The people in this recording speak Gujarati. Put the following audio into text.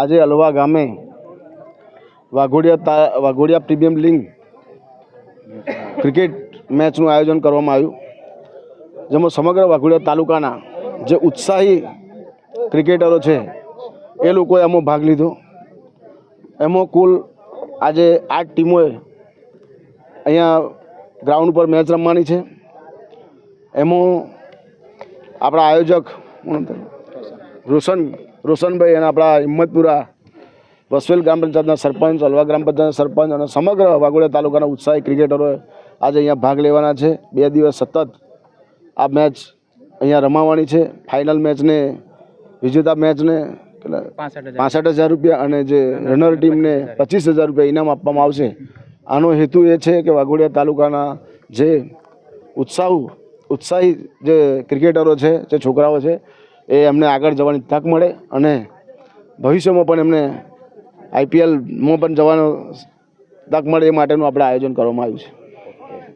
આજે અલવા ગામે વાઘોડિયા તા, વાઘોડિયા પ્રીમિયમ લીગ ક્રિકેટ મેચનું આયોજન કરવામાં આવ્યું, જેમાં સમગ્ર વાઘોડિયા તાલુકાના જે ઉત્સાહી ક્રિકેટરો છે, એ લોકોએ એમાં ભાગ લીધો એમાં કુલ આજે આઠ ટીમોએ અહીંયા ગ્રાઉન્ડ પર મેચ રમવાની છે એમાં આપણા આયોજક? રોશન રોશનભાઈ અને આપણા હિંમતપુરા વસવેલ ગ્રામ પંચાયતના સરપંચ અલવા ગ્રામ પંચાયતના સરપંચ અને સમગ્ર વાઘોડિયા તાલુકાના ઉત્સાહી ક્રિકેટરોએ આજે અહીંયા ભાગ લેવાના છે. બે દિવસ સતત આ મેચ અહીંયા રમાવાની છે. ફાઇનલ મેચને વિજેતા મેચને પાસઠ હજાર. રૂપિયા અને જે રનર ટીમને પચીસ હજાર રૂપિયા ઇનામ આપવામાં આવશે. આનો હેતુ એ છે કે વાઘોડિયા તાલુકાના જે ઉત્સાહ ઉત્સાહી જે ક્રિકેટરો છે જે છોકરાઓ છે એ એમને આગળ જવાની તક મળે અને ભવિષ્યમાં પણ એમને આઈપીએલમાં પણ જવાનો તક મળે એ માટેનું આપણે આયોજન કરવામાં આવ્યું છે.